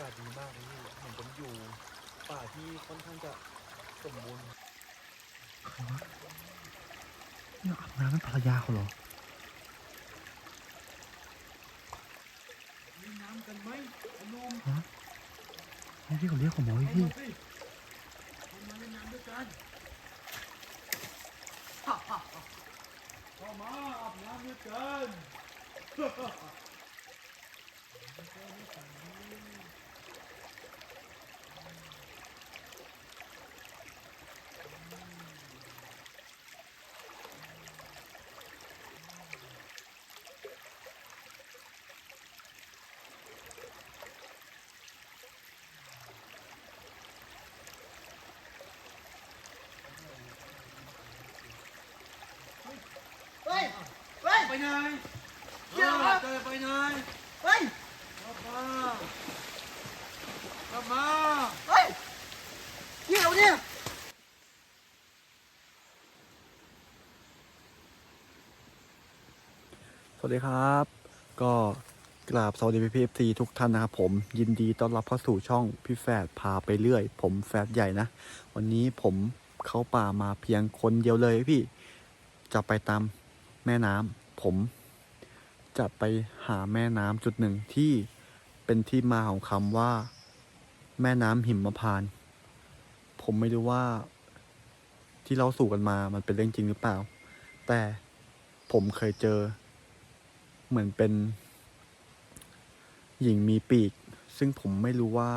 ากาศดีมากเลยพี่เหมือนผมอยู่ป่าที่ค่อนข้างจะสมบูรณ์ใครวะเนี่ยอาบน้ำเป็นภรรยาเขาเหรอมีน้ำกันไหมไอ้หนุ่มนี่ที่เขาเรียกของหมอไอ้พี่หนุ่มสิมาเล่นน้ำด้วยกันเข้ามาอาบน้ำด้วยกันเไปไหนเดี๋ยวครับเจอไปไหนเฮ้ยกลับมากลับมาเฮ้ยเกี่ยวเนี่ยสวัสดีครับ ก็กราบสวัสดีพี่พีเอฟซีทุกท่านนะครับผมยินดีต้อนรับเข้าสู่ช่องพี่แฝดพาไปเรื่อย ผมแฝดใหญ่นะ วันนี้ผมเข้าป่ามาเพียงคนเดียวเลยพี่จะไปตามแม่น้ำ ผมจะไปหาแม่น้ำจุดหนึ่งที่เป็นที่มาของคำว่า แม่น้ำหิมพานต์ผมไม่รู้ว่าที่เราสู่กันมามันเป็นเรื่องจริงหรือเปล่า แต่ผมเคยเจอ เหมือนเป็น หญิงมีปีก ซึ่งผมไม่รู้ว่า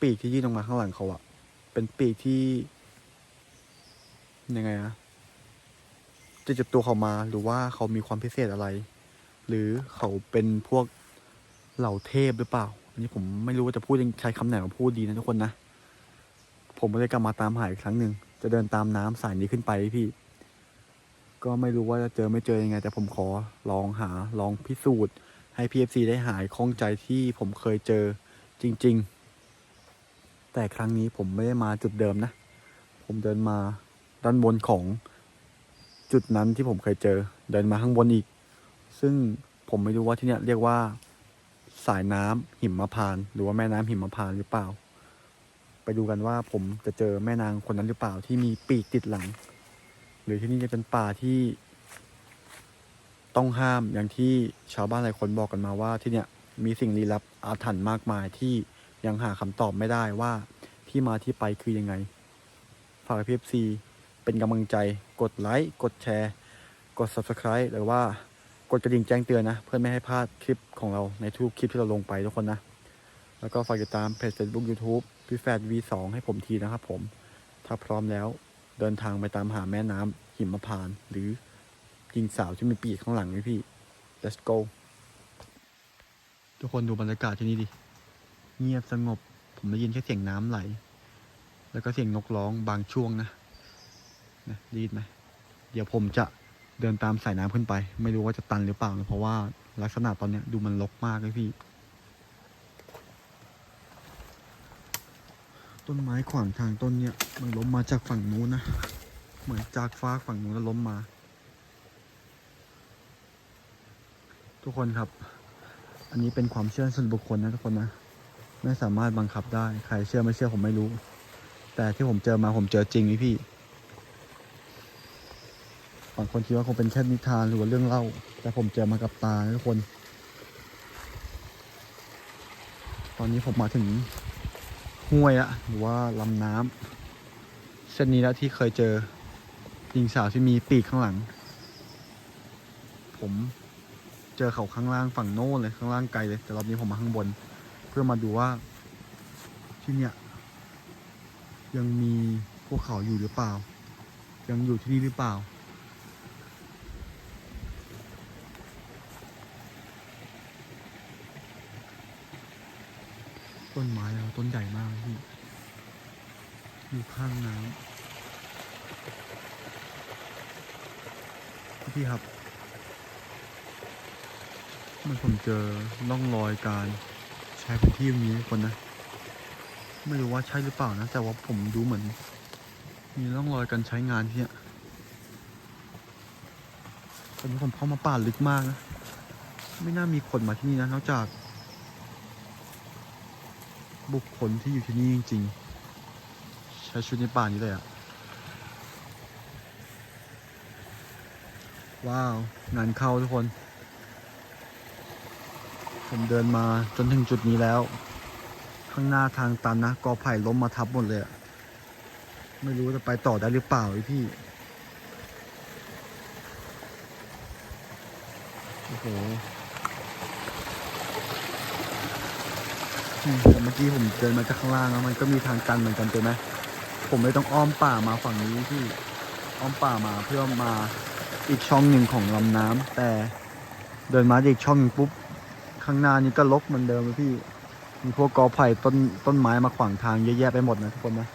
ปีกที่ยื่นออกมาข้างหลังเขาอะเป็นปีกที่ยังไงอะ จะจับตัวเขามาหรือว่าเขามีความพิเศษอะไร หรือเขาเป็นพวกเหล่าเทพหรือเปล่า อันนี้ผมไม่รู้ว่าจะพูดยังใช้คำไหนมาพูดดีนะทุกคนนะ ผมก็เลยกลับมาตามหาอีกครั้งหนึ่งจะเดินตามน้ำสายนี้ขึ้นไปพี่ ก็ไม่รู้ว่าจะเจอไม่เจอยังไง แต่ผมขอลองหาลองพิสูจน์ ให้ PFC ได้หายข้องใจที่ผมเคยเจอจริง ๆ แต่ครั้งนี้ผมไม่ได้มาจุดเดิมนะ ผมเดินมาด้านบนของ จุดนั้นที่ผมเคยเจอ เดินมาข้างบนอีก ซึ่งผมไม่รู้ว่าที่เนี่ยเรียกว่าสายน้ำหิมพานต์หรือว่าแม่น้ำหิมพานต์หรือเปล่า ไปดูกันว่าผมจะเจอแม่นางคนนั้นหรือเปล่าที่มีปีกติดหลัง หรือที่นี่จะเป็นป่าที่ต้องห้ามอย่างที่ชาวบ้านหลายคนบอกกันมาว่าที่เนี่ยมีสิ่งลี้ลับอาถรรพ์มากมายที่ยังหาคำตอบไม่ได้ว่าที่มาที่ไปคือยังไงฝากพีเอฟซี เป็นกำลังใจกดไลค์กดแชร์ กด subscribe หรือว่ากดกระดิ่งแจ้งเตือนนะ เพื่อไม่ให้พลาดคลิปของเราในทุกคลิปที่เราลงไปทุกคนนะ แล้วก็ฝากติดตามเพจ Facebook YouTube พี่แฟด V2 ให้ผมทีนะครับผม ถ้าพร้อมแล้วเดินทางไปตามหาแม่น้ำหิมพานต์หรือหญิงสาวที่มีปีกข้างหลังนี่พี่ let's go ทุกคนดูบรรยากาศที่นี่ดิ เงียบสงบ ผมได้ยินแค่เสียงน้ำไหล แล้วก็เสียงนกร้องบางช่วงนะ นะด้ยินไหมเดี๋ยวผมจะเดินตามสายน้ำขึ้นไป ไม่รู้ว่าจะตันหรือเปล่านะเพราะว่าลักษณะตอนเนี้ยดูมันรกมากเลยพี่ ต้นไม้ขวางทางต้นเนี้ยมันล้มมาจากฝั่งนู้นนะ เหมือนจากฟ้าฝั่งนู้นแล้วล้มมา ทุกคนครับ อันนี้เป็นความเชื่อส่วนบุคคลนะทุกคนนะ ไม่สามารถบังคับได้ ใครเชื่อไม่เชื่อผมไม่รู้ แต่ที่ผมเจอมาผมเจอจริงนี่พี่ บางคนคิดว่าคงเป็นแค่นิทานหรือว่าเรื่องเล่า แต่ผมเจอมากับตาทุกคน ตอนนี้ผมมาถึงห้วยอะหรือว่าลำน้ำเส้นนี้แล้วที่เคยเจอหญิงสาวที่มีปีกข้างหลัง ผมเจอเขาข้างล่างฝั่งโน้นเลยข้างล่างไกลเลย แต่รอบนี้ผมมาข้างบน เพื่อมาดูว่าที่เนี่ยยังมีพวกเขาอยู่หรือเปล่า ยังอยู่ที่นี่หรือเปล่า ต้นไม้เราต้นใหญ่มากพี่อยู่ข้างน้ำพี่ครับเมันผมเจอร่องรอยการใช้พื้นที่ตรงนี้คนนะ ไม่รู้ว่าใช่หรือเปล่านะ แต่ว่าผมดูเหมือน มีร่องรอยการใช้งานที่เนี่ยตอนนี้ผมเข้ามาป่าลึกมากนะ ไม่น่ามีคนมาที่นี่นะนอกจาก บุคคลที่อยู่ที่นี่จริงๆ ใช้ชีวิตในป่านี้เลยอะว้าวงานเข้าทุกคน ผมเดินมาจนถึงจุดนี้แล้ว ข้างหน้าทางตันนะกอไผ่ล้มมาทับหมดเลยอะไม่รู้จะไปต่อได้หรือเปล่าไอพี่โอ้โหอืม แต่เมื่อกี้ผมเดินมาจากข้างล่างแล้วมันก็มีทางกันเหมือนกันใช่ไหมผมเลยต้องอ้อมป่ามาฝั่งนี้พี่อ้อมป่ามาเพื่อมาอีกช่องหนึ่งของลำน้ำแต่เดินมาอีกช่องหนึ่งปุ๊บข้างหน้านี้ก็ลกเหมือนเดิมเลยพี่มีพวกกอไผ่ต้นต้นไม้มาขวางทางเยอะแยะไปหมดนะทุกคนนะ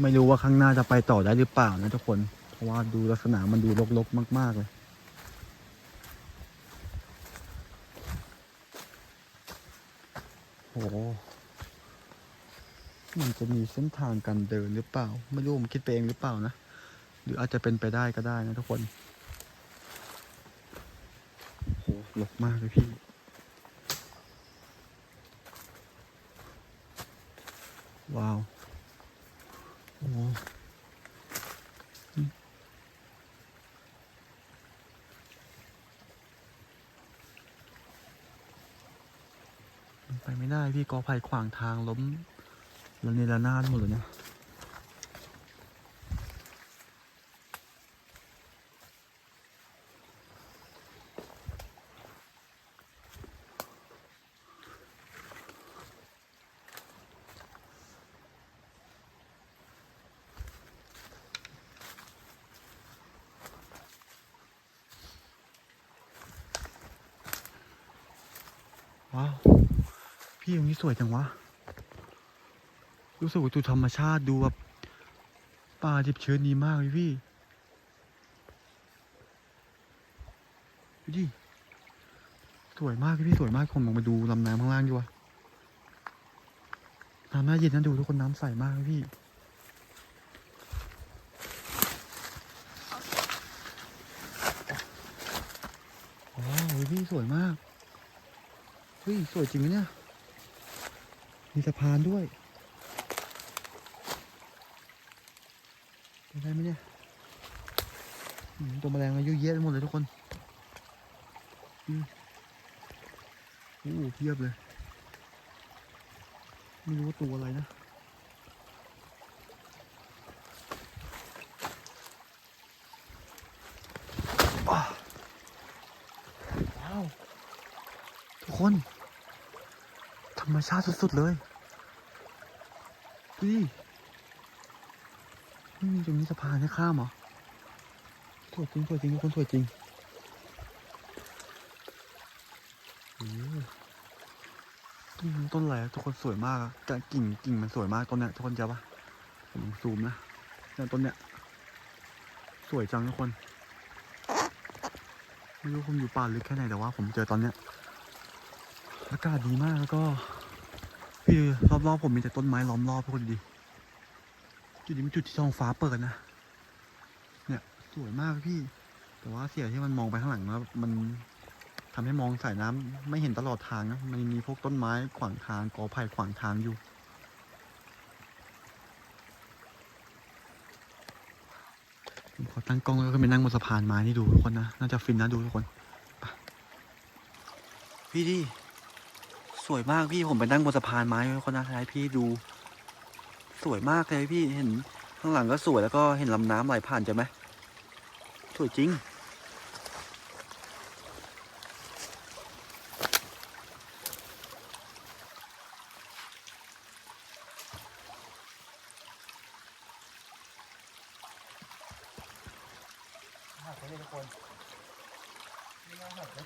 ไม่รู้ว่าข้างหน้าจะไปต่อได้หรือเปล่านะทุกคน เพราะว่าดูลักษณะมันดูรกๆมาก ๆ เลยโหมันจะมีเส้นทางการเดินหรือเปล่า ไม่รู้ผมคิดไปเองหรือเปล่านะ หรืออาจจะเป็นไปได้ก็ได้นะทุกคนโหรกมากเลยพี่ว้าว โอ้โหอืมมัน ไปไม่ได้พี่กอไผ่ขวางทางล้มระเนระนาดหมดเลยเนี่ย นี้สวยจังวะ รู้สึกว่าดูธรรมชาติดูแบบป่าดิบชื้นดีมากเลยพี่ดูดิสวยมากเลยพี่สวยมากผมลองไปดูลำน้ำข้างล่างดีกว่าน้ำน่าเย็นนะดูทุกคนน้ำใสมากเลยพี่ว้าวพี่สวยมากเฮ้ยสวยจริงนะเนี่ย มีสะพานด้วยเป็นได้ไหมเนี่ยตัวแมลงอายุเยอะหมดเลยทุกคนอืมโอ้โหเพียบเลย ไม่รู้ว่าตัวอะไรนะว้าว ทุกคน ชาติสุดๆเลยดูดิไม่มีตรงนี้สะพานให้ข้ามเหรอสวยจริงสวยจริงทุกคนสวยจริงต้นต้นอะไรทุกคนสวยมากอะกิ่งกิ่งมันสวยมากต้นเนี้ยทุกคนเจอปะผมซูมนะเนี่ยต้นเนี้ยสวยจังทุกคนไม่รู้ผมอยู่ป่าลึกแค่ไหนแต่ว่า ผมเจอตอนเนี้ยอากาศดีมากแล้วก็ พี่รอบๆผมมีแต่ต้นไม้ล้อมรอบทุกคนดูดิจุดนี้เป็นจุดที่ท้องฟ้าเปิดนะ เนี่ย สวยมากพี่ แต่ว่าเสียที่มันมองไปข้างหลังแล้วมันทำให้มองสายน้ำไม่เห็นตลอดทางนะ มันมีพวกต้นไม้ขวางทางกอไผ่ขวางทางอยู่ ผมขอตั้งกล้องแล้วก็ไปนั่งบนสะพานไม้นี่ดูทุกคนนะ น่าจะฟินนะดูทุกคน พี่ดิ สวยมากพี่ผมไปนั่งบนสะพานไม้คนนะให้พี่ดู สวยมากเลยพี่เห็นข้างหลังก็สวยแล้วก็เห็นลำน้ำไหลผ่านใช่ไหมสวยจริง หักไปเลยทุกคนไม่น่าหักเลย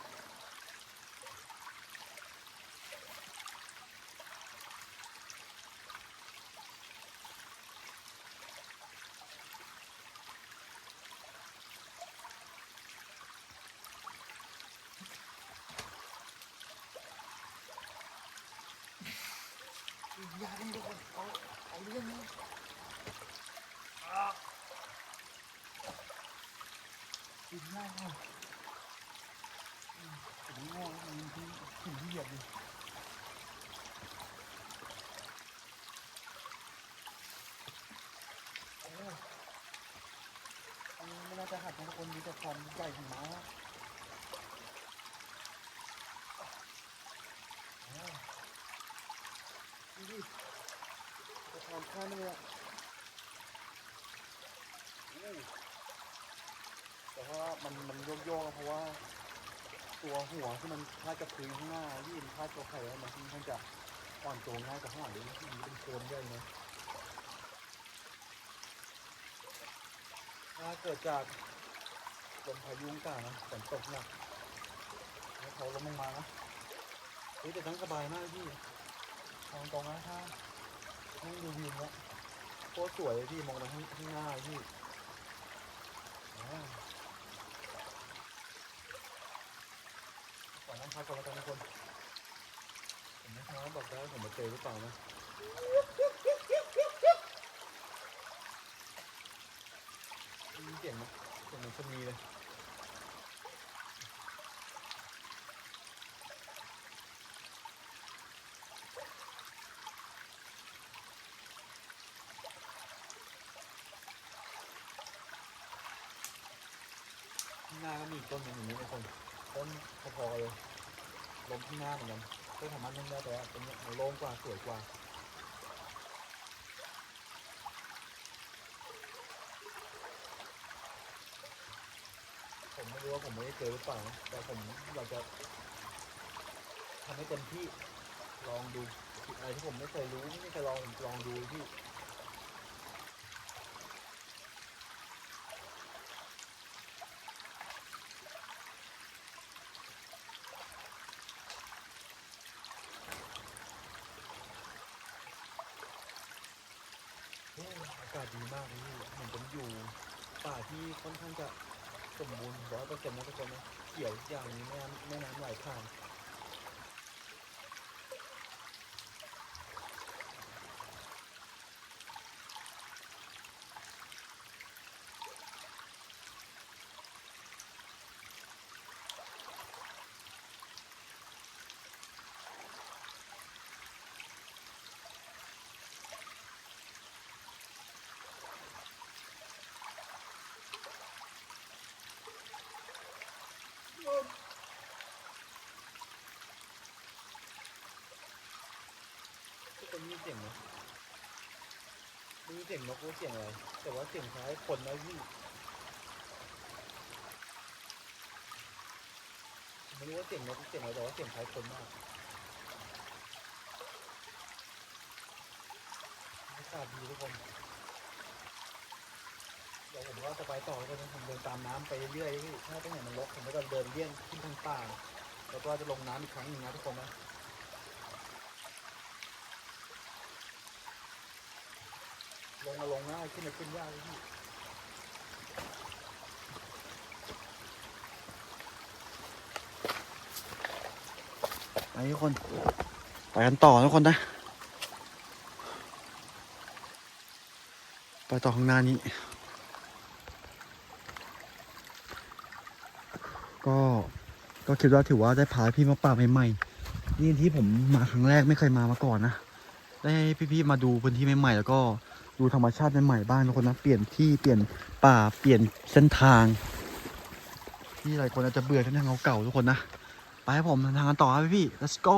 ยากันทุกคนเอาเอาเรื่องนี้กินง่ายมากอืมผมง่วงแล้วมันที่ถึงเหยียบอยู่โอ้อันนี้ไม่น่าจะหักนะทุกคนมีแต่ความใหญ่ของม้อะโอ้ดูดิ จะทำข้างนี่เลยอะโอ้แต่ว่ามันมันโยกโยกๆเพราะว่า ตัวหัวที่มันพาดกับพื้นข้างหน้าที่มันพาดตัวไข่แล้วมันค่อนข้างจะอ่อนตัวง่ายกว่าข้างหลังเลยที่มันเป็นโคนใหญ่นะถ้าเกิดจากลมพายุต่างๆนะฝนตกหนักแล้วเขาลงมานะเฮ้ยแต่ทั้งสบายมากพี่มองตรงนะถ้า นั่งดูวิวเนี้ยโคตรสวยเลยพี่มองไปข้างข้างหน้าเลยพี่ก่อนนั่งพักก่อนแล้วกันทุกคน ผมไม่ทราบบอกได้ว่าผมมาเจอหรือเปล่านะมีเสียงไหมเสียงเหมันจะมีเลย น้าก็มีอีกต้นหนึงอย่างนี้ทุกคนต้นพอๆเลยลมข้างหน้าเหมือนกันก็สามารถนั่งได้แต่ว่าตรงเนี้ยมันโล่งกว่าสวยกว่าผมไม่รู้ว่าผมไม่ได้เจอหรือเปล่าแต่ผมอยากจะทำให้เต็มที่ลองดูอะไรที่ผมไม่เคยรู้ไม่เคยลองลองดูพี่ โอ้อากาศดีมากเลยพี่เหมือนผมอยู่ป่าที่ค่อนข้างจะสมบูรณ์ร้อยเปอร์เซ็นต์นะทุกคนนะเกี่ยวอย่างนี้แม่น้ำแม่น้ำไหลผ่าน ทุกคนมีเสียงไหมมีเสียงนกหรือเสียงอะไร แต่ว่าเสียงคล้ายคนนะพี่ไม่รู้ว่าเสียงนกหรือเสียงอะไรแต่ว่าเสียงคล้ายคนมากอากาศดีทุกคนเดี๋ยวผมก็จะไปต่อแล้วกันนะผมเดินตามน้ำไปเรื่อยๆพี่ถ้าตรงไหนมันรกผมก็จะเดินเลี่ยงขึ้นทางป่าแล้วก็จะลงน้ำอีกครั้งหนึ่งนะทุกคนนะ ลงมาลงง่ายขึ้นมาขึ้นยากพี่ไปทุกคน ไปกันต่อทุกคนนะ ไปต่อข้างหน้านี้ ก็ก็คิดว่าถือว่าได้พาพี่มาป่าใหม่ๆนี่ที่ผมมาครั้งแรกไม่เคยมามาก่อนนะ ได้พี่ๆมาดูพื้นที่ใหม่ๆแล้วก็ ดูธรรมชาติใหม่ๆบ้างทุกคนนะ เปลี่ยนที่เปลี่ยนป่าเปลี่ยนเส้นทาง ที่หลายคนอาจจะเบื่อเส้นทางเก่าๆทุกคนนะ ไปให้ผมเดินทางกันต่อครับพี่ let's go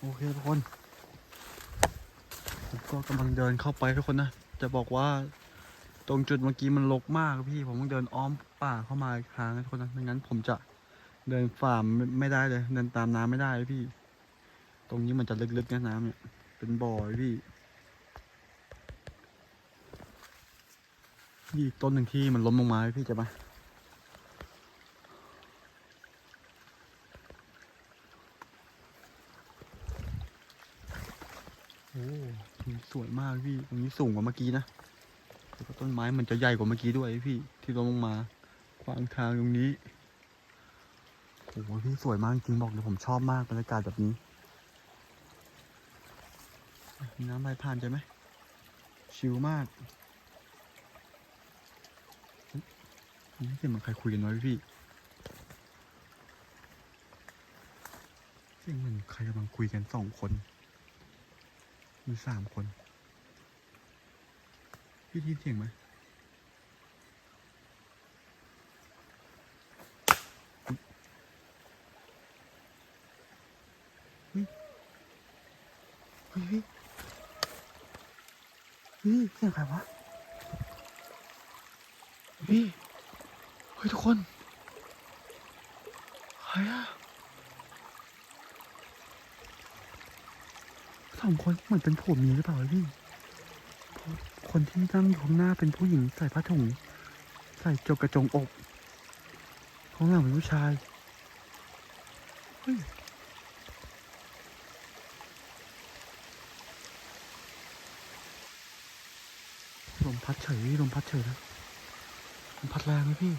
โอเคทุกคน ผมก็กำลัง เดินเข้าไปทุกคนนะ จะบอกว่า ตรงจุดเมื่อกี้มันรกมากพี่ผมต้องเดินอ้อมป่าเข้ามาอีกทางนะทุกคนนะไม่งั้นผมจะเดินฝ่ามไม่ได้เลยเดินตามน้ำไม่ได้พี่ ตรงนี้มันจะลึกๆนะน้ำเนี่ย เป็นบ่อยพี่นี่อีกต้นหนึ่งที่มันล้มลงมาพี่จะมาโอ้ สวยมากพี่ตรงนี้สูงกว่าเมื่อกี้นะแล้วก็ต้นไม้มันจะใหญ่กว่าเมื่อกี้ด้วยพี่ ที่ล้มลงมาขวางทางตรงนี้โอ้โหพี่สวยมากจริงบอกเลยผมชอบมากบรรยากาศแบบนี้ น้ำไหลผ่านใช่ไหมชิลมากนี่เสียงเหมันใครคุยกันไว้พี่เสียงเหมือนใครกำลังคุยกันสองคน มีสามคน พี่ได้ยินเสียงไหมเฮ้ยเฮ้ยเฮ้ยเสียงใครวะเฮ้ยเฮ้ยทุกคนใครอะ สองคนเหมือนเป็นผัวเมียหรือเปล่าพี่คนที่นั่งอยู่ข้างหน้าเป็นผู้หญิงใส่ผ้าถุง ใส่จกกระจงอกข้างหลังเป็นผู้ชายลมพัดเฉยลมพัดเฉยนะลมพัดแรงไหมพี่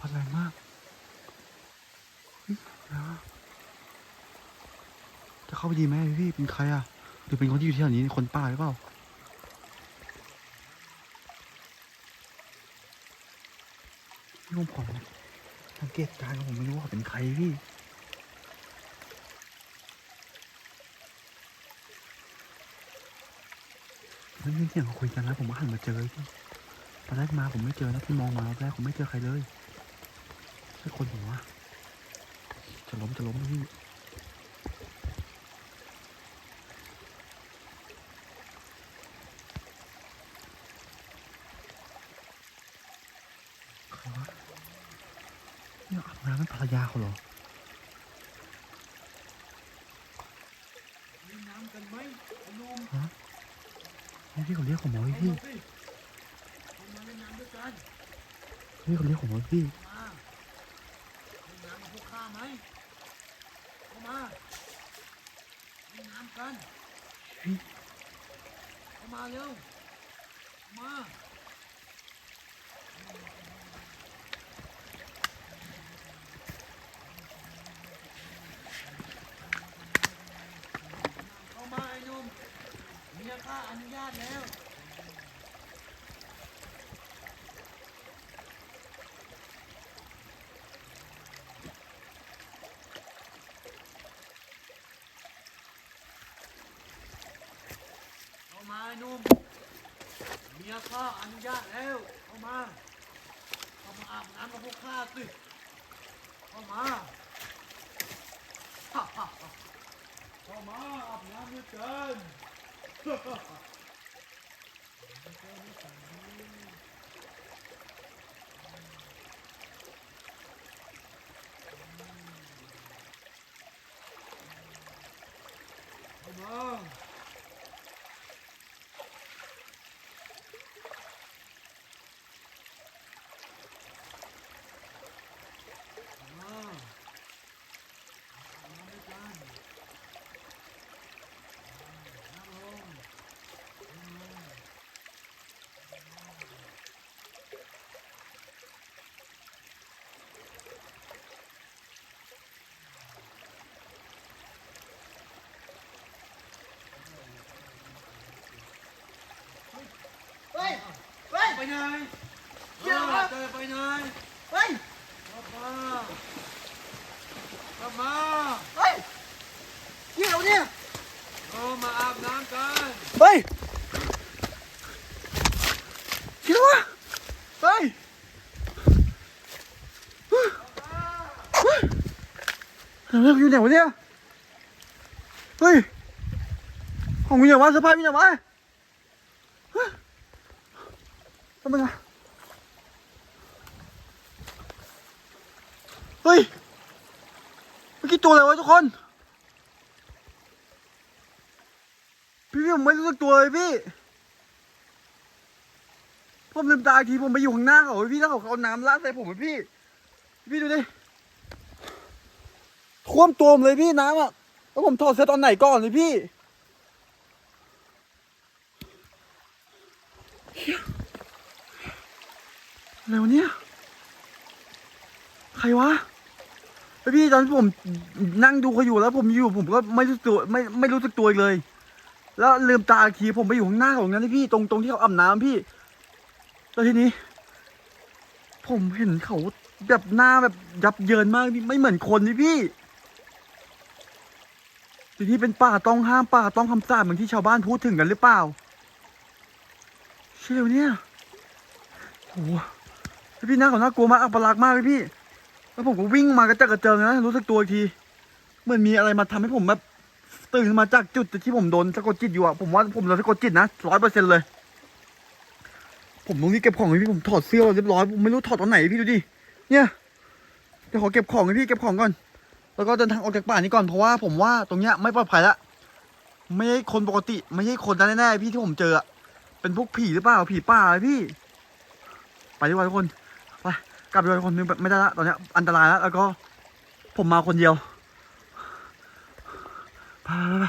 พัดแรงมากเฮ้ยเดี๋ยวนะจะ เข้าไปดีไหมพี่เป็นใครอะหรือเป็นคนที่อยู่ที่แถวนี้คนป่าหรือเปล่าพี่ผมขอสังเกตการณ์ผมไม่รู้ว่าเป็นใครพี่ได้ยินเสียงเขาคุยกันแล้วผมก็หันมาเจอพี่ตอนแรกมาผมไม่เจอนะพี่มองมารอบแรกผมไม่เจอใครเลยใช่คนผมวะจะล้มจะล้มพี่ใครวะเนี่ยอาบน้ำเป็นภรรยาเขาเหรอ มีน้ำกันไหมไอ้หนุ่ม ฮะนี่ พี่เขาเรียกผมมาไว้พี่เอาสิเอามาเล่นน้ำด้วยกันพี่เขาเรียกผมมาไว้พี่มาเล่นน้ำกับพวกข้าไหมเข้ามาเล่นน้ำกันเฮ้ยเข้ามาเร็วเข้ามาเข้ามาไอ้หนุ่ม เมียข้าอนุญาตแล้วเข้ามาไอ้หนุ่มเมียข้าอนุญาตแล้วเข้ามาเข้ามาอาบน้ำกับพวกข้าสิเข้ามาเข้ามาอาบน้ำด้วยกัน Ha ha ha! ไปไหนเดี๋ยวครับเออจะไปไหนเฮ้ยกลับมากลับมาเฮ้ยเกี่ยวเนี่ยเรามาอาบน้ำกันเฮ้ยคิดว่าเฮ้ยเรื่องอยู่ไหนวะเนี่ยเฮ้ยของกูอยู่ไหนวะเสื้อผ้าอยู่ไหนวะเฮ้ย ทำไมอะเฮ้ย เมื่อกี้ตัวอะไรวะทุกคนพี่ผมไม่รู้สึกตัวเลยพี่ ผมลืมตาอีกทีผมไปอยู่ข้างหน้าเขาพี่แล้วเขาเอาน้ำราดใส่ผมอะพี่ พี่ดูดิ ท่วมตัวผมเลยพี่น้ำอะ แล้วผมถอดเสื้อตอนไหนก่อนเลยพี่ อะไรวะเนี่ย ใครวะพี่ตอนผมนั่งดูเขาอยู่แล้ว ผมอยู่ผมก็ไม่รู้สึกตัวไม่ไม่รู้สึกตัวเลย แล้วลืมตาอีผมไปอยู่ข้างหน้าของนั้นพี่ตรงตรงที่เขาอาบน้ำพี่แล้วทีนี้ ผมเห็นเขาแบบหน้าแบบยับเยินมากพี่ไม่เหมือนคนนี่พี่ทีนี้เป็นป่าต้องห้ามป่าต้องคำสาปเหมือนที่ชาวบ้านพูดถึงกันหรือเปล่าเชี่ยวเนี่ยโห พี่น้าเขาน่ากลัวมากอัปลักษณ์มากเลยพี่ แล้วผมก็วิ่งมากระเจิดกระเจิงนะรู้สึกตัวอีกทีเหมือนมีอะไรมาทำให้ผมแบบตื่นมาจากจุดที่ผมโดนสะกดจิตอยู่อะผมว่าผมโดนสะกดจิตนะร้อยเปอร์เซ็นต์เลย ผมตรงนี้เก็บของพี่ผมถอดเสื้อเรียบร้อยผมไม่รู้ถอดตอนไหนพี่ดูดิเนี่ยเดี๋ยวขอเก็บของพี่เก็บของก่อน แล้วก็เดินทางออกจากป่านี้ก่อนเพราะว่าผมว่าตรงเนี้ยไม่ปลอดภัยละไม่ใช่คนปกติ ไม่ใช่คนแน่ๆพี่ที่ผมเจอเป็นพวกผีหรือเปล่าผีป่าพี่ ไปดีกว่าทุกคน กลับดีกว่าทุกคนไม่ไม่ได้ละตอนนี้อันตรายแล้วแล้วก็ผมมาคนเดียวไปไปไป